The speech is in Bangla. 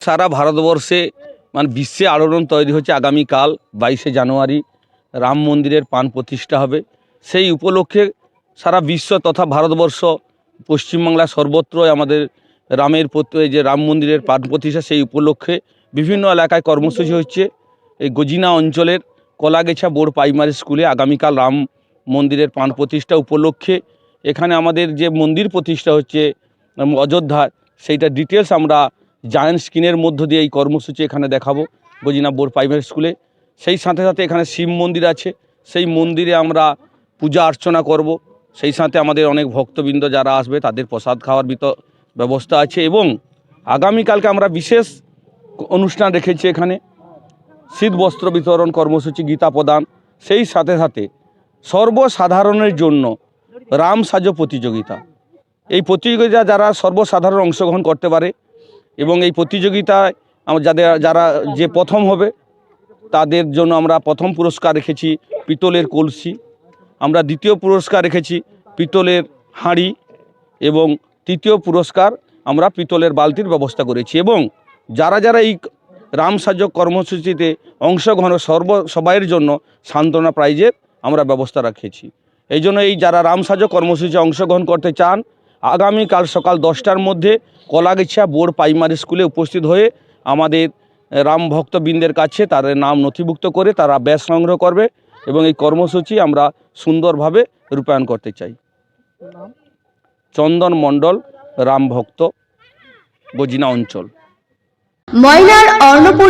সারা ভারতবর্ষে মানে বিশ্বে আলোড়ন তৈরি হচ্ছে আগামীকাল বাইশে জানুয়ারি। রাম মন্দিরের পান প্রতিষ্ঠা হবে। সেই উপলক্ষে সারা বিশ্ব তথা ভারতবর্ষ পশ্চিমবাংলা সর্বত্রই আমাদের রামের যে রাম মন্দিরের পান প্রতিষ্ঠা সেই উপলক্ষে বিভিন্ন এলাকায় কর্মসূচি হচ্ছে। এই গজিনা অঞ্চলের কলাগেছা বোর্ড প্রাইমারি স্কুলে আগামীকাল রাম মন্দিরের পান প্রতিষ্ঠা উপলক্ষে এখানে আমাদের যে মন্দির প্রতিষ্ঠা হচ্ছে উম, অযোধ্যায় সেইটা ডিটেলস আমরা জায়ান্ট স্ক্রিনের মধ্য দিয়ে এই কর্মসূচি এখানে দেখাবো বোর্ড প্রাইমারি স্কুলে সেই সাথে সাথে এখানে শিব মন্দির আছে। সেই মন্দিরে আমরা পূজা অর্চনা করব। সেই সাথে আমাদের অনেক ভক্তবৃন্দ যারা আসবে, তাদের প্রসাদ খাওয়ার বিত ব্যবস্থা আছে এবং আগামীকালকে আমরা বিশেষ অনুষ্ঠান রেখেছি এখানে। শীত বস্ত্র বিতরণ কর্মসূচি, গীতা প্রদান। সেই সাথে সাথে সর্বসাধারণের জন্য রাম সাজো প্রতিযোগিতা। এই প্রতিযোগিতা যারা সর্বসাধারণ অংশগ্রহণ করতে পারে এবং এই প্রতিযোগিতায় আমরা যাদের, যারা যে প্রথম হবে, তাদের জন্য আমরা প্রথম পুরস্কার রেখেছি পিতলের কলসি। আমরা দ্বিতীয় পুরস্কার রেখেছি পিতলের হাঁড়ি এবং তৃতীয় পুরস্কার আমরা পিতলের বালতির ব্যবস্থা করেছি এবং যারা যারা এই রামসাজ্য কর্মসূচিতে অংশগ্রহণ সর্ব, সবাইয়ের জন্য সান্ত্বনা প্রাইজের আমরা ব্যবস্থা রাখেছি। এই জন্য এই যারা রামসাজ্য কর্মসূচিতে অংশগ্রহণ করতে চান আগামীকাল সকাল দশটার মধ্যে কলাগেছা বোর্ড প্রাইমারি স্কুলে উপস্থিত হয়ে আমাদের রাম ভক্তবৃন্দের কাছে তাদের নাম নথিভুক্ত করে তারা ব্যাস সংগ্রহ করবে এবং এই কর্মসূচি আমরা সুন্দরভাবে রূপায়ণ করতে চাই। চন্দন মণ্ডল, রাম ভক্ত, গজিনা অঞ্চল। ময়নার অন্নপূর্ণা